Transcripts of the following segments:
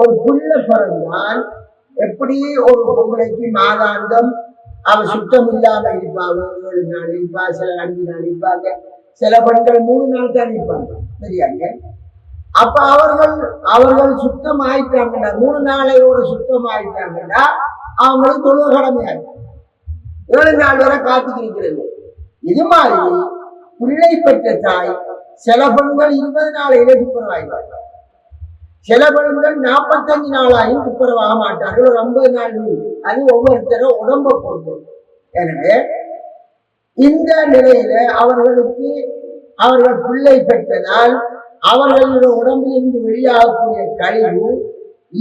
ஒரு புள்ள பிறந்தால் எப்படி ஒரு பொம்பளைக்கு மாதாந்தம்? அவ சுத்தம் இல்லாம இருப்பாங்க ஏழு நாள் இருப்பா சில அஞ்சு நாள் இருப்பாங்க. சில பெண்கள் மூணு நாள் தான் இருப்பாங்க. சரியாங்க? அப்ப அவர்கள் அவர்கள் சுத்தம் ஆயிட்டாங்கன்னா மூணு நாளையோட சுத்தம் ஆயிட்டாங்கன்னா அவங்களுக்கு தொழுவ கடமையாகும் ஏழு நாள் வரை காத்துக்கிருக்கிறது. இது மாதிரி பிள்ளை பெற்ற தாய் சில பெண்கள் இருபது நாள் நாளையில துப்புரவாய்வார்கள் சில பெண்கள் நாற்பத்தஞ்சு நாளாயும் துப்புரவாக மாட்டார்கள். ஒரு ஐம்பது நாள் அது ஒவ்வொருத்தரும் உடம்ப பொறுத்து. எனவே இந்த நிலையில அவர்களுக்கு அவர்கள் பிள்ளை பெற்றதால் அவர்களுடைய உடம்பிலிருந்து வெளியாகக்கூடிய கழிவு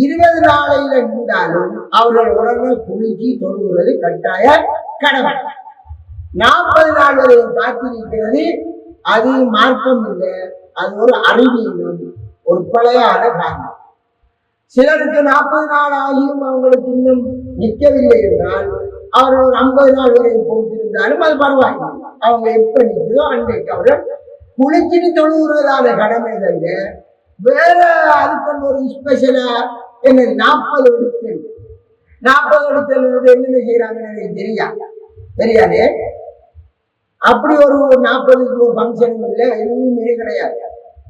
இருபது நாளையில நின்றாலும் அவர்கள் உடனே குளிக்கி தொழுகிறது கட்டாய கடமை. நாற்பது நாள் வரை காத்திருக்கிறது. அது மார்க்கம் இல்லை. அது ஒரு அறிவியலும். ஒரு பிழையான காரணம் சிலருக்கு நாற்பது நாள் ஆகியும் அவங்களுக்கு இன்னும் நிற்கவில்லை என்றால் அவர்கள் ஒரு ஐம்பது நாள் வரையும் போட்டிருந்தாலும் அது பரவாயில்லை. அவங்க எப்ப நிற்குதோ அன்றைக்கு அவர்கள் குளிச்சுட்டு தொழுகிறதான கடமை தவிர வேற அதுக்கு ஒரு ஸ்பெஷலா என்ன நாற்பது எடுத்தல் நாற்பது எடுத்தல் என்னென்ன செய்யறாங்கன்னு எனக்கு தெரியா? தெரியாதே. அப்படி ஒரு நாற்பதுக்கு ஒரு ஃபங்க்ஷன் இல்லை எதுவுமே கிடையாது.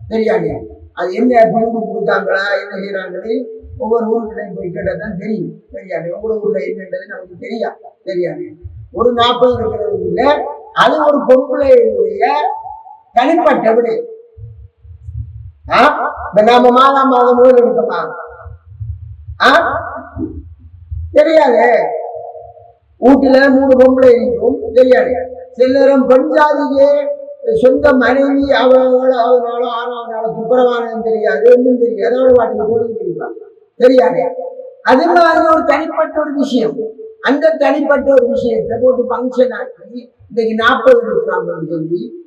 தெரியாது. அது என்ன பங்கு கொடுத்தாங்களா என்ன செய்யறாங்களே ஒவ்வொரு ஊருக்கிட்டையும் போய் கேட்டால் தான் தெரியும். தெரியாது. உங்களோட ஊர்ல என்னன்றது நமக்கு தெரியா? தெரியாது. ஒரு நாற்பது இருக்கிறது இல்லை அது ஒரு பொம்பளையுடைய தனிப்பட்ட விடு. இப்ப நாம மாதம் மாதம் நூல் எடுக்கமா தெரியாது. வீட்டுல மூணு பொம்பளை இருக்கும். தெரியாது. சிலரும் பெண் சொந்த மனைவி அவங்கள அவனால ஆறாம் நாள் துப்புரவானதும் தெரியாது ஒன்றும் தெரியாது. அவளை வாட்டுக்கு தொழுது தெரியுமா? தெரியாது. அது மாதிரி ஒரு தனிப்பட்ட ஒரு விஷயம். அந்த தனிப்பட்ட ஒரு விஷயத்தை போட்டு ஃபங்க்ஷன் ஆக்கி இன்னைக்கு நாற்பது எடுக்கிறாங்கன்னு சொல்லி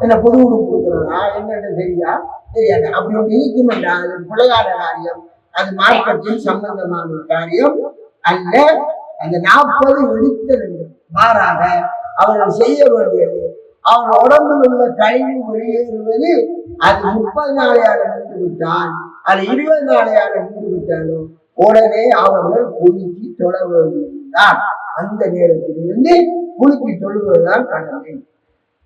என்ன பொது உடுப்பு கொடுக்குறதா? என்னென்ன தெரியா? தெரியாது. அப்படி ஒன்று இருக்குமெண்டா அது பிள்ளையாட காரியம். அது மார்க்கத்தின் சம்பந்தமான ஒரு காரியம் அல்ல. அந்த நாற்பது எடுத்த மாறாக அவர்கள் செய்ய வேண்டியது அவன் உடம்பில் உள்ள கழிவு வெளியேறுவது அது முப்பது நாளையாக நின்று விட்டான் அது இருபது நாளையாக நின்று விட்டாலும் உடனே அவர்கள் குலுக்கி தொழ வேண்டியதுதான் அந்த நேரத்திலிருந்து குலுக்கி தொழுவதுதான் கடமை.